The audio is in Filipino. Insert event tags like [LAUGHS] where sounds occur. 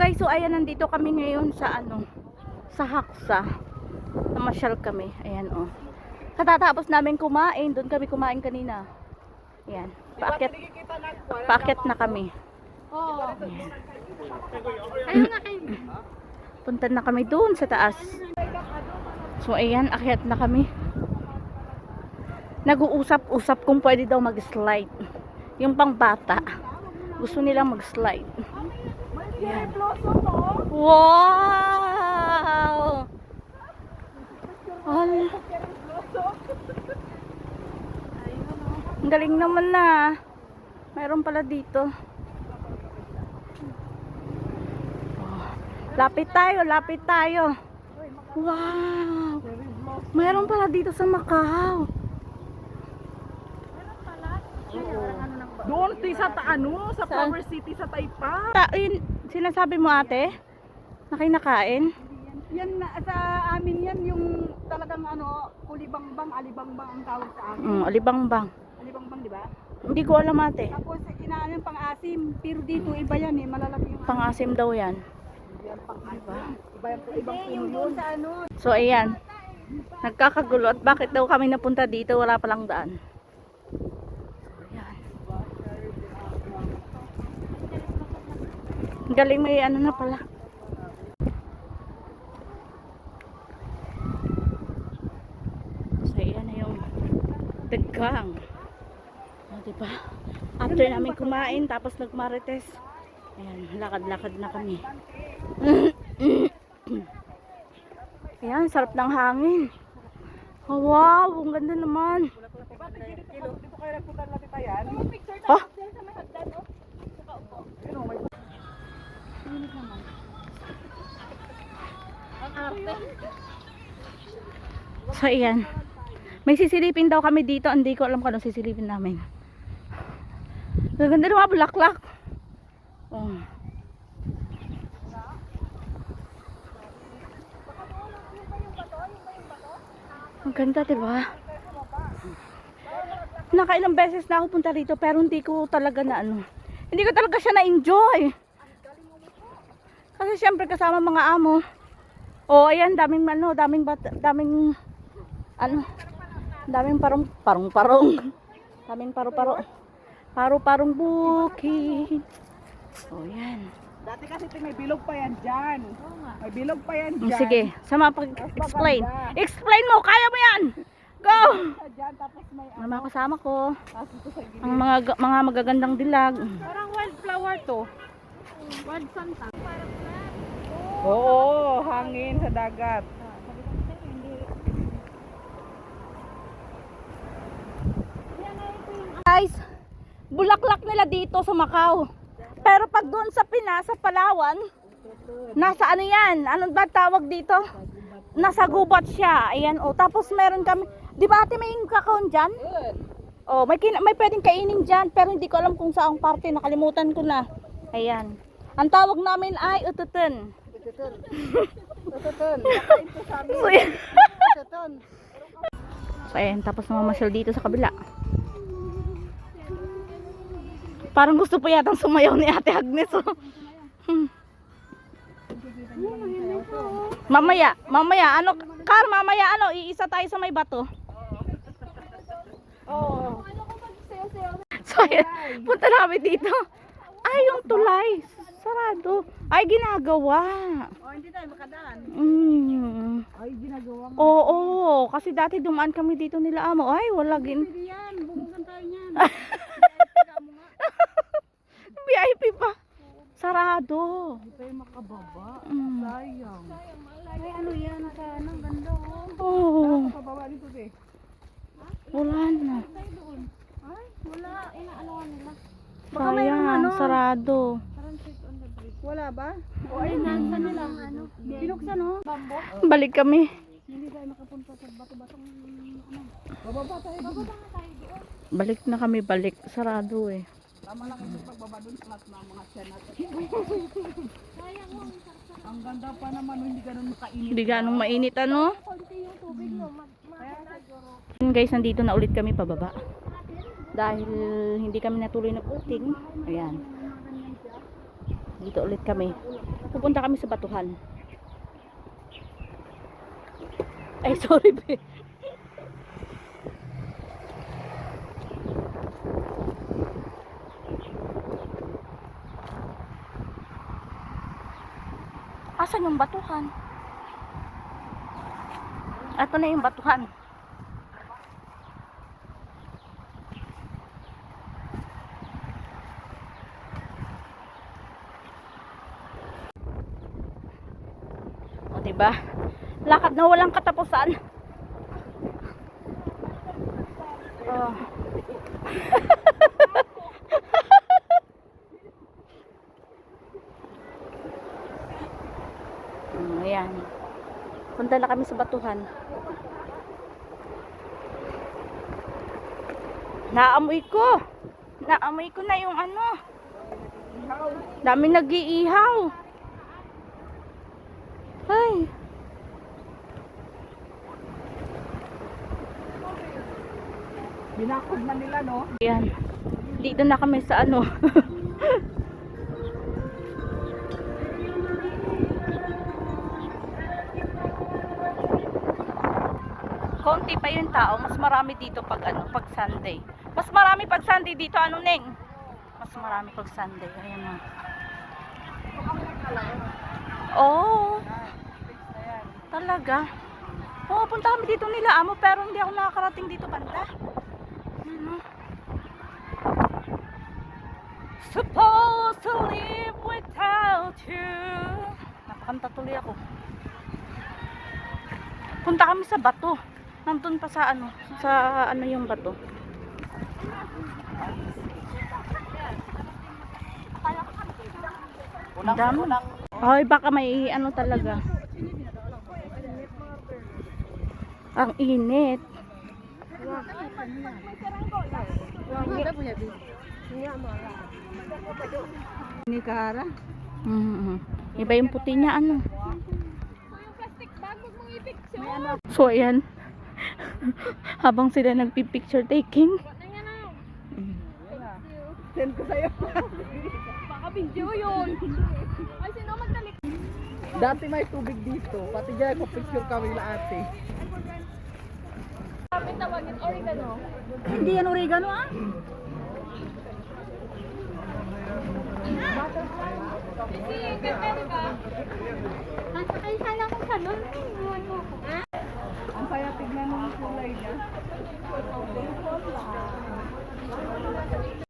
guys, so ayan nandito kami ngayon sa ano, sa Haksa. Namasyal kami. Ayan oh. Katatapos namin kumain, doon kami kumain kanina. Ayan. Paakyat, paakyat na kami. Oo. [CLEARS THROAT] Punta na kami doon sa taas. So ayan, akyat na kami. Nag-uusap-usap kung pwede daw mag-slide. Yung pang bata. Gusto nilang mag-slide. Ayan. Wow! Al Ang galing naman na. Mayroon pala dito. Lapit tayo, lapit tayo. Wow! Mayroon pala dito sa Macau. Doon sa ano, sa? Flower City sa Taipa. Ta, yun, sinasabi mo ate? Na kinakain? Yan na, sa amin yan yung talagang ano, kulibangbang, alibangbang ang tawag sa amin. Mm, alibangbang. Alibangbang, di ba? Hindi ko alam ate. Tapos inaano yung pang-asim, pero dito iba yan eh, malalaki yung Pangasim daw yan. yan pang-asim. Iba yung ibang yung doon sa ano. So ayan. Nagkakagulo at bakit daw kami napunta dito wala palang daan. So, ayan. Ang Galing may ano na pala. So ayan na yung dagang. O, diba? After namin kumain tapos nagmarites. Ayan, lakad-lakad na kami. [COUGHS] Ayan, sarap ng hangin. Oh, wow, ang ganda naman. Dito kayo nagpunta natin tayan. Ha? So, ayan. May sisilipin daw kami dito. Hindi ko alam kung ano sisilipin namin. Ang ganda ng mga bulaklak. Oh. Ang ganda, diba? Nakailang beses na ako punta rito pero hindi ko talaga na ano. Hindi ko talaga siya na-enjoy. Kasi syempre kasama mga amo. Oh, ayan, daming ano, daming bat, daming ano, daming parong parong parong. Daming paro-paro. Paro-parong bukid. Oh, yan. Dati kasi ito may bilog pa yan dyan. May bilog pa yan Mm, dyan. Sige, sama pag-explain. Explain mo, kaya mo yan! Go! Sa dyan, tapos may Ang mga kasama ko, ang mga mga magagandang dilag. Parang wildflower to. Wild santa. Oo, hangin sa dagat. Guys, bulaklak nila dito sa Macau. Pero pag doon sa Pinas, sa Palawan, nasa ano yan? Ano ba tawag dito? Nasa gubat siya. Ayan, oh. Tapos meron kami, di ba ate may kakaon dyan? Oh, may, kin- may pwedeng kainin dyan, pero hindi ko alam kung saang parte. Nakalimutan ko na. Ayan. Ang tawag namin ay ututun. Ko sa amin. So, ayan. Tapos namamasyal dito sa kabila. Parang gusto pa yatang sumayaw ni Ate Agnes. Oh. Hmm. Mamaya, mamaya, ano, Kar, mamaya, ano, iisa tayo sa may bato. Oo. So, ayan, punta namin dito. Sarado. Ay, ginagawa. Oh, hindi tayo makadaan. Mm. Ay, ginagawa mo. Oo, kasi dati dumaan kami dito nila amo. Ay, wala gin. Hindi yan. Bumugan tayo niyan. [LAUGHS] VIP pa. Sarado. Hindi tayo makababa. Mm. Sayang. Ay, ano yan? Sa anong ganda oh. Oo. Pababa dito eh. Wala na. Ay, wala. Inaanoan nila. Sayang, sarado. Wala ba? O ay, nasa nila. Ano? Binuksan oh. Bambo. Balik kami. Hindi tayo makapunta sa bato-batong ano. Bababa tayo. Bababa nga tayo doon. Balik na kami, balik. Sarado eh. Tama lang yung pagbaba doon sa lahat ng mga tiyan natin. Ang ganda pa naman, hindi ganun makainit. Hindi ganong mainit ano. Yun guys, nandito na ulit kami pababa. Dahil hindi kami natuloy na puting. Ayan. Dito ulit kami. Pupunta kami sa batuhan. Ay, sorry, be. Asan yung batuhan? Ito na yung batuhan. O, diba? Lakad na walang katapusan. Oh. [LAUGHS] Hmm, ayan. Punta na kami sa batuhan. Naamoy ko. Naamoy ko na yung ano. Dami nag-iihaw. Ay. Binakod na nila, no? Ayan. Dito na kami sa ano. [LAUGHS] Konti pa yung tao, mas marami dito pag ano, pag Sunday. Mas marami pag Sunday dito, ano Neng? Mas marami pag Sunday. Ayan na. Oo. Talaga. Oo, punta kami dito nila amo, pero hindi ako nakakarating dito banda. Ano? Supposed to live without you. Napakanta tuloy ako. Punta kami sa bato. Nandun pa sa ano, sa ano yung bato. Ang dami. Ay, baka may ano talaga. Ang init. Ni Kara. Mm Iba yung puti niya, ano. ano, So, ayan. [LAUGHS] Habang sila nagpi-picture taking. Send ko sa'yo. Baka video yun. Ay, sino magtalik? Dati may tubig dito. Pati dyan picture kami na ate. Kami tawagin oregano. Hindi yan oregano ah. Kasi, kaya ka. Nasakay sana ako sa nun. Iwan mo. Ang saya tignan mo yung kulay niya.